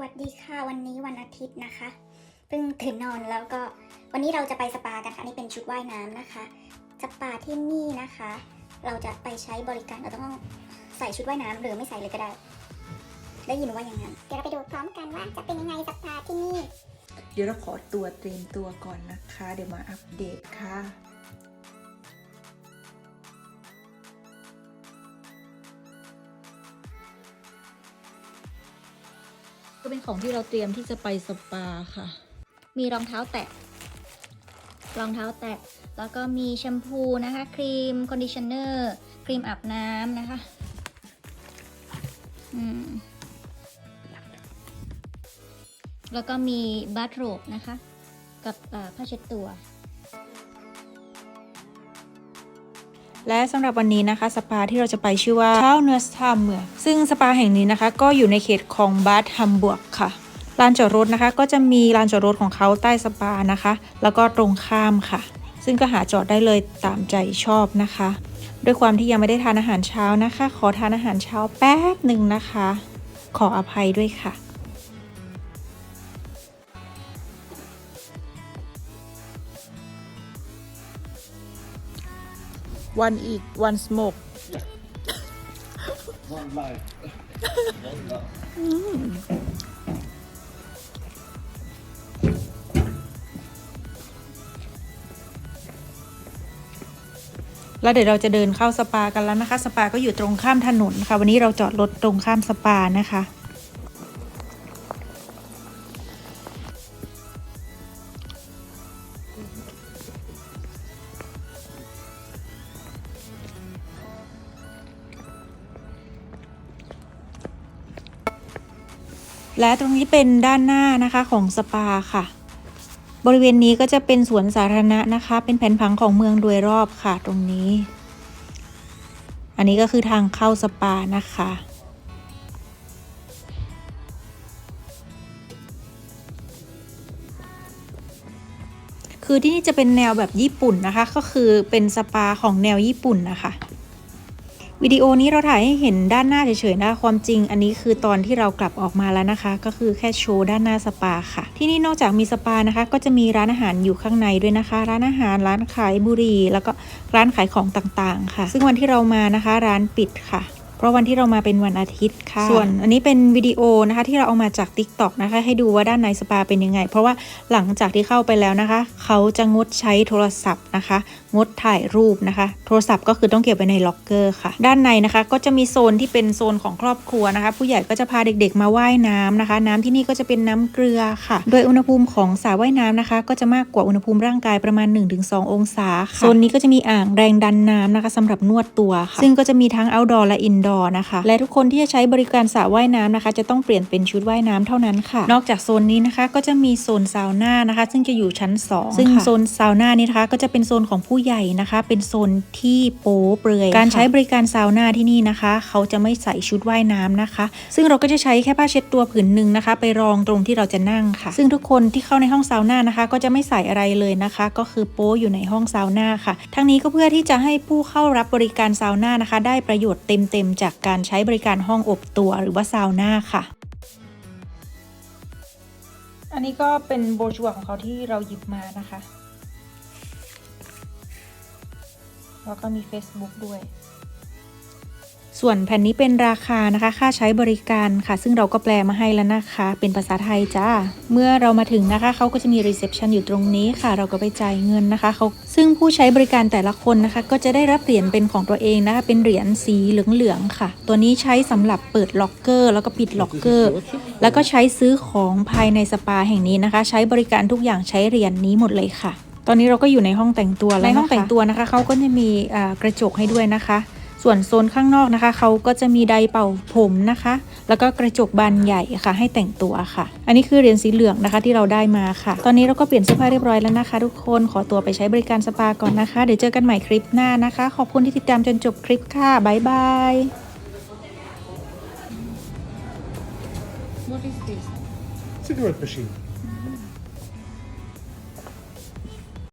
วัสดีค่ะวันนี้วันอาทิตย์นะคะเพิ่งตื่นนอนแล้วก็วันนี้เราจะไปสปากันค่ะนี่เป็นชุดว่ายน้ำนะคะ สปาที่นี่นะคะ เราจะไปใช้บริการเราต้องใส่ชุดว่ายน้ำหรือไม่ใส่เลยก็ได้ ได้ยินว่าอย่างนั้นเดี๋ยวเราไปดูพร้อมกันว่าจะเป็นยังไงสปาที่นี่ เดี๋ยวเราขอตัวเตรียมตัวก่อนนะคะ เดี๋ยวมาอัปเดตค่ะ ก็เป็นของที่เราเตรียมที่จะไปสปาค่ะ มีรองเท้าแตะ รองเท้าแตะ แล้วก็มีแชมพูนะคะ ครีมคอนดิชเนอร์ ครีมอาบน้ำนะคะ อืม แล้วก็มีบัตโรบนะคะ กับผ้าเช็ดตัว และสำหรับวันนี้นะคะสปาที่เราจะไปชื่อว่าเช้าเนอร์สทามเมืองซึ่งสปาแห่งนี้นะคะก็อยู่ในเขตของบาดฮัมบวกค่ะลานจอดรถนะคะ ก็จะมีลานจอดรถของเขาใต้สปานะคะ แล้วก็ตรงข้ามค่ะ ซึ่งก็หาจอดได้เลยตามใจชอบนะคะ ด้วยความที่ยังไม่ได้ทานอาหารเช้านะคะ ขอทานอาหารเช้าแป๊บหนึ่งนะคะ ขออภัยด้วยค่ะ one eat one smoke One life. One love. แล้วเดี๋ยวเราจะเดินเข้าสปากันแล้วนะคะ สปาก็อยู่ตรงข้ามถนนค่ะ วันนี้เราจอดรถตรงข้ามสปานะคะ และตรงนี้เป็นด้านหน้านะคะของสปาค่ะ บริเวณนี้ก็จะเป็นสวนสาธารณะนะคะ เป็นแผนผังของเมืองโดยรอบค่ะ ตรงนี้ อันนี้ก็คือทางเข้าสปานะคะคือที่นี่จะเป็นแนวแบบญี่ปุ่นนะคะ ก็คือเป็นสปาของแนวญี่ปุ่นนะคะ วิดีโอนี้เราถ่ายให้เห็นด้านหน้าเฉยๆนะความจริง อันนี้คือตอนที่เรากลับออกมาแล้วนะคะ ก็คือแค่โชว์ด้านหน้าสปาค่ะ ที่นี่นอกจากมีสปานะคะ ก็จะมีร้านอาหารอยู่ข้างในด้วยนะคะ ร้านอาหารร้านขายบุหรี่แล้วก็ร้านขายของต่างๆ ค่ะ ซึ่งวันที่เรามานะคะ ร้านปิดค่ะเพราะวันที่เรามาเป็นวันอาทิตย์ค่ะ ส่วนอันนี้เป็นวิดีโอนะคะที่เราเอามาจาก Tik t o อกนะคะ ให้ดูว่าด้านในสปาเป็นยังไง เพราะว่าหลังจากที่เข้าไปแล้วนะคะ เขาจะงดใช้โทรศัพท์นะคะ งดถ่ายรูปนะคะ โทรศัพท์ก็คือต้องเก็บไว้ในล็อกเกอร์ค่ะ ด้านในนะคะก็จะมีโซนที่เป็นโซนของครอบครัวนะคะ ผู้ใหญ่ก็จะพาเด็กๆมาว่ายน้ำนะคะ น้ำที่นี่ก็จะเป็นน้ำเกลือค่ะ โดยอุณหภูมิของสระว่ายน้ำนะคะ ก็จะมากกว่าอุณหภูมิร่างกายประมาณ 1-2 องศาค่ะโซนนี้ก็จะมีอ่างแรงดันน้ำนะคะสำหรับนวดตัวค่ะ ซึ่งก็จะมีทั้ง outdoor และ indoor นะคะ และทุกคนที่จะใช้บริการสระว่ายน้ำนะคะ จะต้องเปลี่ยนเป็นชุดว่ายน้ำเท่านั้นค่ะ นอกจากโซนนี้นะคะก็จะมีโซนซาวน่านะคะ ซึ่งจะอยู่ชั้น 2 ซึ่งโซนซาวน่านี้นะคะก็จะเป็นโซนของผู้ใหญ่นะคะ เป็นโซนที่โป๊เปลือย การใช้บริการซาวน่าที่นี่นะคะ เขาจะไม่ใส่ชุดว่ายน้ำนะคะ ซึ่งเราก็จะใช้แค่ผ้าเช็ดตัวผืนหนึ่งนะคะ ไปรองตรงที่เราจะนั่งค่ะ ซึ่งทุกคนที่เข้าในห้องซาวน่านะคะ ก็จะไม่ใส่อะไรเลยนะคะ ก็คือโป๊อยู่ในห้องซาวน่าค่ะ ทั้งนี้ก็เพื่อที่จะให้ผู้เข้ารับบริการซาวน่านะคะ ได้ประโยชน์เต็มๆจากการใช้บริการห้องอบตัวหรือว่าซาวน่าค่ะอันนี้ก็เป็นโบรชัวร์ของเขาที่เราหยิบมานะคะ แล้วก็มี Facebook ด้วย ส่วนแผ่นนี้เป็นราคานะคะ ค่าใช้บริการค่ะ ซึ่งเราก็แปลมาให้แล้วนะคะ เป็นภาษาไทยจ้า เมื่อเรามาถึงนะคะ เขาก็จะมีรีเซพชันอยู่ตรงนี้ค่ะ เราก็ไปจ่ายเงินนะคะเขาซึ่งผู้ใช้บริการแต่ละคนนะคะ ก็จะได้รับเหรียญเป็นของตัวเองนะคะ เป็นเหรียญสีเหลืองๆค่ะ ตัวนี้ใช้สำหรับเปิดล็อกเกอร์ แล้วก็ปิดล็อกเกอร์ แล้วก็ใช้ซื้อของภายในสปาแห่งนี้นะคะ ใช้บริการทุกอย่างใช้เหรียญนี้หมดเลยค่ะ ตอนนี้เราก็อยู่ในห้องแต่งตัวแล้วในห้องแต่งตัวนะคะเขาก็จะมีอ่ากระจกให้ด้วยนะคะ ส่วนโซนข้างนอกนะคะเขาก็จะมีไดร์เป่าผมนะคะ แล้วก็กระจกบานใหญ่ค่ะ ให้แต่งตัวค่ะ อันนี้คือเหรียญสีเหลืองนะคะที่เราได้มาค่ะ ตอนนี้เราก็เปลี่ยนเสื้อผ้าเรียบร้อยแล้วนะคะ ทุกคนขอตัวไปใช้บริการสปาก่อนนะคะเดี๋ยวเจอกันใหม่คลิปหน้านะคะ ขอบคุณที่ติดตามจนจบคลิปค่ะบ๊ายบาย what is this Cigarette machine.